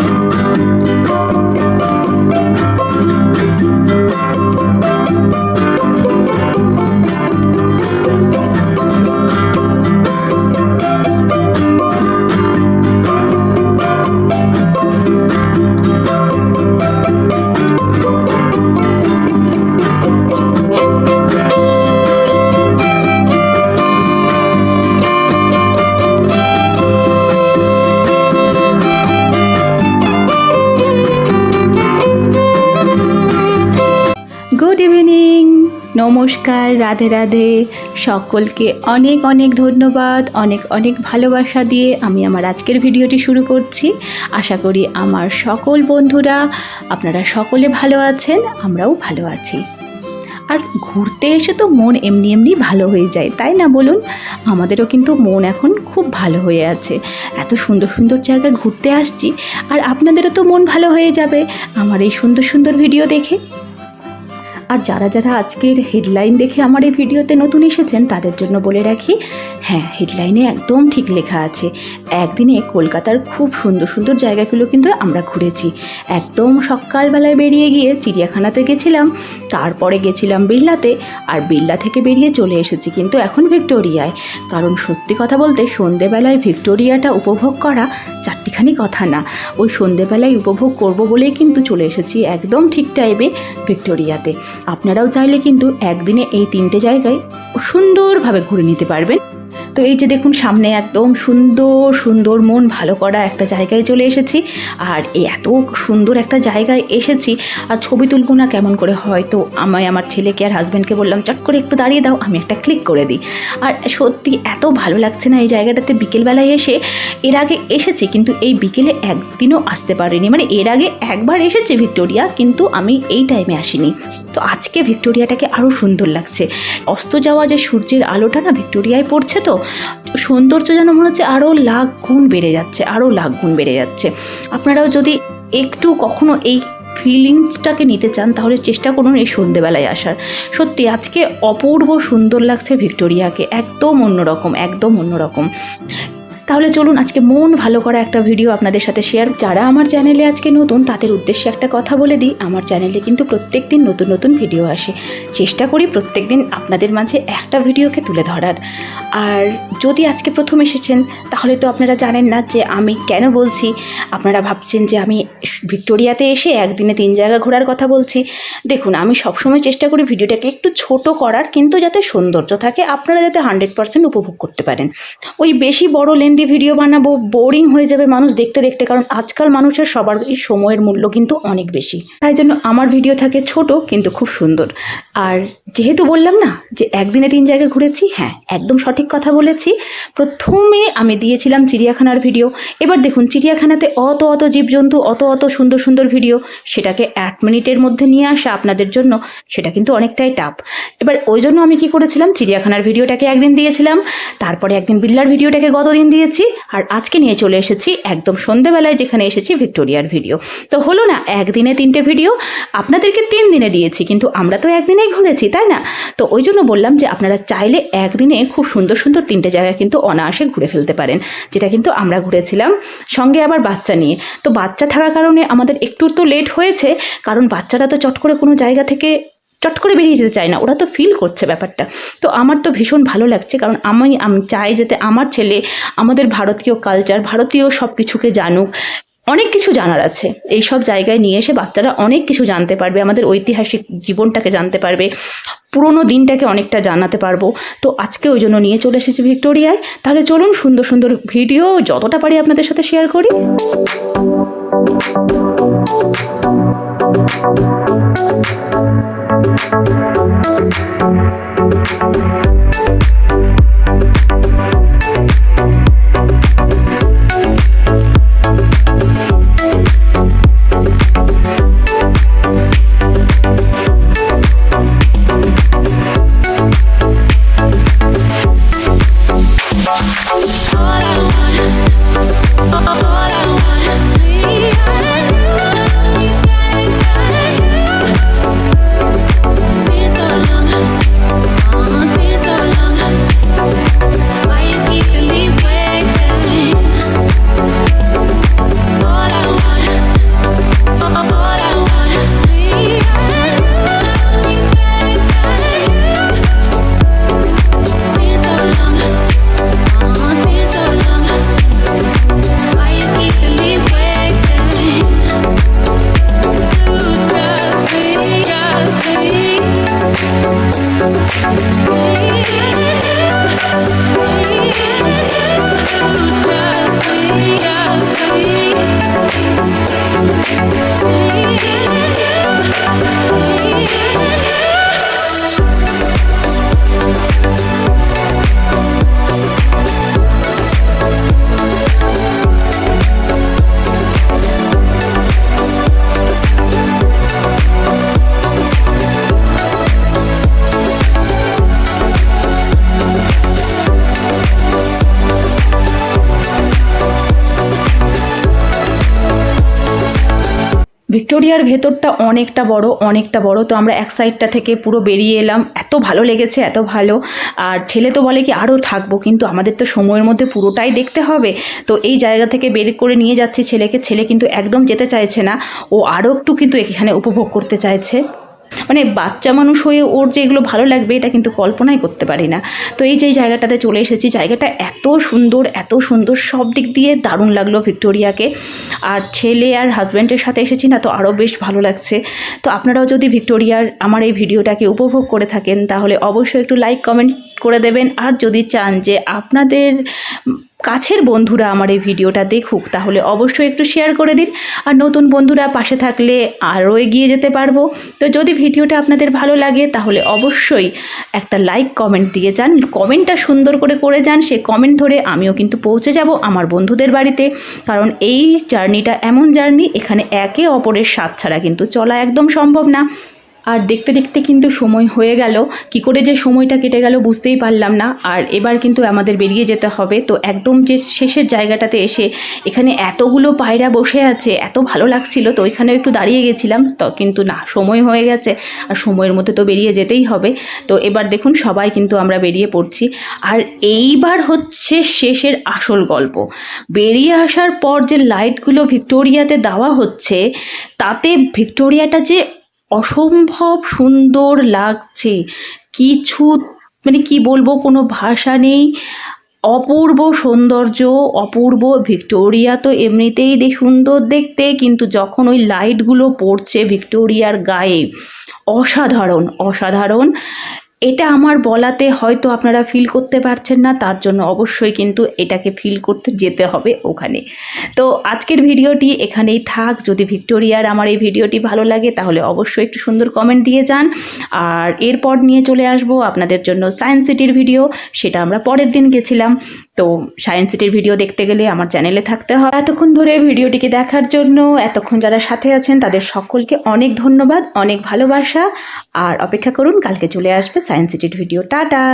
Música নমস্কার, রাধে রাধে। সকলকে অনেক অনেক ধন্যবাদ, অনেক অনেক ভালোবাসা দিয়ে আমি আমার আজকের ভিডিওটি শুরু করছি। আশা করি আমার সকল বন্ধুরা, আপনারা সকলে ভালো আছেন, আমরাও ভালো আছি। আর ঘুরতে এসে তো মন এমনি এমনি ভালো হয়ে যায়, তাই না বলুন? আমাদেরও কিন্তু মন এখন খুব ভালো হয়ে আছে। এত সুন্দর সুন্দর জায়গায় ঘুরতে আসছি, আর আপনাদেরও তো মন ভালো হয়ে যাবে। আমার এই সুন্দর সুন্দর ভিডিও দেখে আর যারা যারা আজকের হেডলাইন দেখে আমার এই ভিডিওতে নতুন এসেছেন, তাদের জন্য বলে রাখি হ্যাঁ হেডলাইনে একদম ঠিক লেখা আছে। একদিনে কলকাতার খুব সুন্দর সুন্দর জায়গাগুলো কিন্তু আমরা ঘুরেছি। একদম সকালবেলায় বেরিয়ে গিয়ে চিড়িয়াখানাতে গেছিলাম, তারপরে গেছিলাম বিড়লাতে, আর বিড়লা থেকে বেরিয়ে চলে এসেছি কিন্তু এখন ভিক্টোরিয়ায়। কারণ সত্যি কথা বলতে সন্ধেবেলায় ভিক্টোরিয়াটা উপভোগ করা চারটিখানি কথা না। ওই সন্ধেবেলায় উপভোগ করব বলেই কিন্তু চলে এসেছি একদম ঠিক টাইমে ভিক্টোরিয়াতে। আপনারাও চাইলে কিন্তু একদিনে এই তিনটে জায়গায় সুন্দরভাবে ঘুরে নিতে পারবেন। তো এই যে দেখুন, সামনে একদম সুন্দর সুন্দর মন ভালো করা একটা জায়গায় চলে এসেছি। আর এত সুন্দর একটা জায়গায় এসেছি, আর ছবি তুলবো না কেমন করে হয়তো আমায়, আমার ছেলেকে আর হাজব্যান্ডকে বললাম, চট করে একটু দাঁড়িয়ে দাও, আমি একটা ক্লিক করে দিই। আর সত্যি এত ভালো লাগছে না এই জায়গাটাতে। বিকেলবেলায় এসে, এর আগে এসেছি, কিন্তু এই বিকেলে একদিনও আসতে পারিনি। মানে এর আগে একবার এসেছি ভিক্টোরিয়া, কিন্তু আমি এই টাইমে আসিনি। তো আজকে ভিক্টোরিয়াটাকে আরও সুন্দর লাগছে। অস্ত যাওয়া যে সূর্যের আলোটা না ভিক্টোরিয়ায় পড়ছে তো, সৌন্দর্য যেন মনে হচ্ছে আরও লাখ গুণ বেড়ে যাচ্ছে আরও লাখ গুণ বেড়ে যাচ্ছে। আপনারাও যদি একটু কখনো এই ফিলিংসটাকে নিতে চান, তাহলে চেষ্টা করুন এই সন্ধেবেলায় আসার। সত্যি, আজকে অপূর্ব সুন্দর লাগছে ভিক্টোরিয়াকে, একদম অন্যরকম একদম অন্যরকম। তাহলে চলুন আজকে মন ভালো করা একটা ভিডিও আপনাদের সাথে শেয়ার যারা আমার চ্যানেলে আজকে নতুন, তাদের উদ্দেশ্যে একটা কথা বলে দিই, আমার চ্যানেলে কিন্তু প্রত্যেক দিন নতুন নতুন ভিডিও আসে। চেষ্টা করি প্রত্যেক দিন আপনাদের মাঝে একটা ভিডিওকে তুলে ধরার। আর যদি আজকে প্রথম এসেছেন, তাহলে তো আপনারা জানেন না যে আমি কেন বলছি। আপনারা ভাবছেন যে আমি ভিক্টোরিয়াতে এসে একদিনে তিন জায়গা ঘোরার কথা বলছি। দেখুন, আমি সবসময় চেষ্টা করি ভিডিওটাকে একটু ছোট করার, কিন্তু যাতে সৌন্দর্য থাকে, আপনারা যাতে হান্ড্রেড পার্সেন্ট উপভোগ করতে পারেন। ওই বেশি বড় লেন্দি ভিডিও বানাবো, বোরিং হয়ে যাবে মানুষ দেখতে দেখতে, কারণ আজকাল মানুষের সবার এই সময়ের মূল্য কিন্তু অনেক বেশি। তাই জন্য আমার ভিডিও থাকে ছোট, কিন্তু খুব সুন্দর। আর যেহেতু বললাম না যে একদিনে তিন জায়গায় ঘুরেছি হ্যাঁ একদম সঠিক কথা বলেছি। প্রথমে আমি দিয়েছিলাম চিড়িয়াখানার ভিডিও। এবার দেখুন, চিড়িয়াখানাতে অত অত জীবজন্তু, অত অত সুন্দর সুন্দর ভিডিও সেটাকে এক মিনিটের মধ্যে নিয়ে আসা আপনাদের জন্য, সেটা কিন্তু অনেকটাই টাফ এবার ওই জন্য আমি কি করেছিলাম, চিড়িয়াখানার ভিডিওটাকে একদিন দিয়েছিলাম, তারপরে একদিন বিল্লার ভিডিওটাকে গতদিন দিয়েছি, আর আজকে নিয়ে চলে এসেছি একদম সন্ধেবেলায় যেখানে এসেছি ভিক্টোরিয়ার ভিডিও তো হলো না, একদিনে তিনটে ভিডিও আপনাদেরকে তিন দিনে দিয়েছি, কিন্তু আমরা তো একদিনেই ঘুরেছি, তাই না? তো ওই জন্য বললাম যে আপনারা চাইলে একদিনে খুব সুন্দর সুন্দর তিনটে জায়গা কিন্তু অনায়াসে ঘুরে ফেলতে পারেন, যেটা কিন্তু আমরা ঘুরেছিলাম, সঙ্গে আবার বাচ্চা নিয়ে। তো বাচ্চা থাকার কারণে আমাদের একটু তো লেট হয়েছে, কারণ বাচ্চারা তো চট করে কোনো জায়গা থেকে চট করে বেরিয়ে যেতে চায় না, ওরা তো ফিল করছে ব্যাপারটা। তো আমার তো ভীষণ ভালো লাগছে, কারণ আমি আমি চাই যাতে আমার ছেলে আমাদের ভারতীয় কালচার ভারতীয় সব কিছুকে জানুক। অনেক কিছু জানার আছে এই সব জায়গায় নিয়ে এসে বাচ্চারা অনেক কিছু জানতে পারবে, আমাদের ঐতিহাসিক জীবনটাকে জানতে পারবে, পুরোনো দিনটাকে অনেকটা জানাতে পারব। তো আজকে ওই জন্য নিয়ে চলে এসেছি ভিক্টোরিয়ায়। তাহলে চলুন সুন্দর সুন্দর ভিডিও যতটা পারি আপনাদের সাথে শেয়ার করি। Thank you. ভিক্টোরিয়ার ভেতরটা অনেকটা বড় অনেকটা বড়। তো আমরা এক সাইডটা থেকে পুরো বেরিয়ে এলাম। এত ভালো লেগেছে, এত ভালো। আর ছেলে তো বলে কি আরও থাকব, কিন্তু আমাদের তো সময়ের মধ্যে পুরোটাই দেখতে হবে। তো এই জায়গা থেকে বের করে নিয়ে যাচ্ছি ছেলেকে। ছেলে কিন্তু একদম যেতে চাইছে না। ও আরও একটু কিন্তু এখানে উপভোগ করতে চাইছে। মানে বাচ্চা মানুষ হয়ে ওর যে এগুলো ভালো লাগবে, এটা কিন্তু কল্পনাই করতে পারি না। তো এই যে জায়গাটাতে চলে এসেছি, জায়গাটা এত সুন্দর এত সুন্দর, সব দিক দিয়ে দারুণ লাগল ভিক্টোরিয়াকে। আর ছেলে আর হাজব্যান্ডের সাথে এসেছি না, তো আরও বেশ ভালো লাগছে। তো আপনারাও যদি ভিক্টোরিয়ার আমার এই ভিডিওটাকে উপভোগ করে থাকেন, তাহলে অবশ্যই একটু লাইক কমেন্ট করে দেবেন। আর যদি চান যে আপনাদের কাছের বন্ধুরা আমার এই ভিডিওটা দেখুক, তাহলে অবশ্যই একটু শেয়ার করে দিন। আর নতুন বন্ধুরা পাশে থাকলে আরও এগিয়ে যেতে পারব। তো যদি ভিডিওটা আপনাদের ভালো লাগে, তাহলে অবশ্যই একটা লাইক কমেন্ট দিয়ে যান। কমেন্টটা সুন্দর করে করে যান, সে কমেন্ট ধরে আমিও কিন্তু পৌঁছে যাব আমার বন্ধুদের বাড়িতে। কারণ এই জার্নিটা এমন জার্নি এখানে একে অপরের স্বাদ ছাড়া কিন্তু চলা একদম সম্ভব না। আর দেখতে দেখতে কিন্তু সময় হয়ে গেল। কি করে যে সময়টা কেটে গেল বুঝতেই পারলাম না। আর এবার কিন্তু আমাদের বেরিয়ে যেতে হবে। তো একদম যে শেষের জায়গাটাতে এসে এখানে এতগুলো পায়রা বসে আছে, এত ভালো লাগছিল। তো ওইখানে একটু দাঁড়িয়ে গেছিলাম। তো কিন্তু না, সময় হয়ে গেছে। আর সময়ের মধ্যে তো বেরিয়ে যেতেই হবে। তো এবার দেখুন, সবাই কিন্তু আমরা বেরিয়ে পড়ছি। আর এইবার হচ্ছে শেষের আসল গল্প। বেরিয়ে আসার পর যে লাইটগুলো ভিক্টোরিয়াতে দেওয়া হচ্ছে, তাতে ভিক্টোরিয়াটা যে অসম্ভব সুন্দর লাগছে। কিছু মানে কি বলব, কোনো ভাষা নেই। অপূর্ব সৌন্দর্য, অপূর্ব ভিক্টোরিয়া তো এমনিতেই সুন্দর দেখতে, কিন্তু যখন ওই লাইটগুলো পড়ছে ভিক্টোরিয়ার গায়ে, অসাধারণ অসাধারণ। এটা আমার বলাতে হয়তো আপনারা ফিল করতে পারছেন না, তার জন্য অবশ্যই কিন্তু এটাকে ফিল করতে যেতে হবে ওখানে। তো আজকের ভিডিওটি এখানেই থাক। যদি ভিক্টোরিয়ার আমার এই ভিডিওটি ভালো লাগে, তাহলে অবশ্যই একটু সুন্দর কমেন্ট দিয়ে যান। আর এরপর নিয়ে চলে আসব আপনাদের জন্য সায়েন্স সিটির ভিডিও সেটা আমরা পরের দিন গেছিলাম। তো সায়েন্স সিটির ভিডিও দেখতে গেলে আমার চ্যানেলে থাকতে হবে। এতক্ষণ ধরে ভিডিওটিকে দেখার জন্য, এতক্ষণ যারা সাথে আছেন, তাদের সকলকে অনেক ধন্যবাদ, অনেক ভালোবাসা। আর অপেক্ষা করুন, কালকে চলে আসবে সায়েন্স সিটির ভিডিও টাটা!